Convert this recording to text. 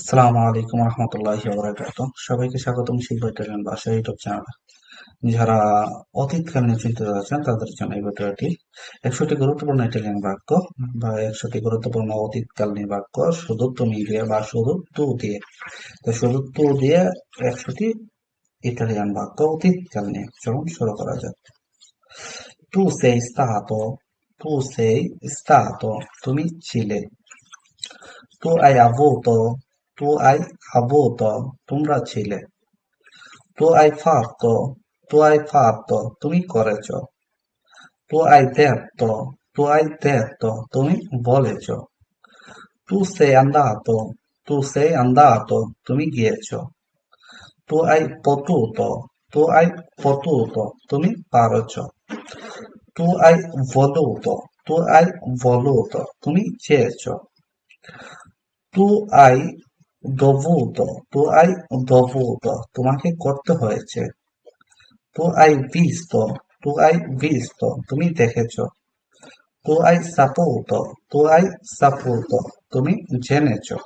আসসালামু আলাইকুম রহমতুল্লাহি ওবরাকাত। সবাইকে স্বাগতম শিল্প ইটালিয়ান ভাষা ইউটিউব চ্যানেল। যারা অতীতকাল নিয়ে চিন্তিত আছেন, তাদের জন্য এই ভিডিওটি একশোটি গুরুত্বপূর্ণ ইটালিয়ান বাক্য বা একশোটি গুরুত্বপূর্ণ অতীতকালীন বাক্য শুধু তুমি দিয়ে বা শুধু তু দিয়ে। তো শুধু তু দিয়ে একশোটি ইটালিয়ান বাক্য অতীতকাল নিয়ে চলুন শুরু করা যাক। তু sei stato tu sei stato তুমি ছিলে। tu hai avuto tu hai avuto তোমরা ছিলে tu hai fatto tu hai fatto তুমি করেছ tu hai detto tu hai detto তুমি বলেছ tu sei andato tu sei andato তুমি গিয়েছ tu hai potuto tu hai potuto তুমি পারছ tu hai voluto tu hai voluto তুমি চেয়েছ tu hai দবুত তো আই দবুত তোমাকে করতে হয়েছে। তো আই বিস্ত তো আই বিস্ত তুমি দেখেছ। তো আই সাপোত তো আই সাপোত তুমি জেনেছো।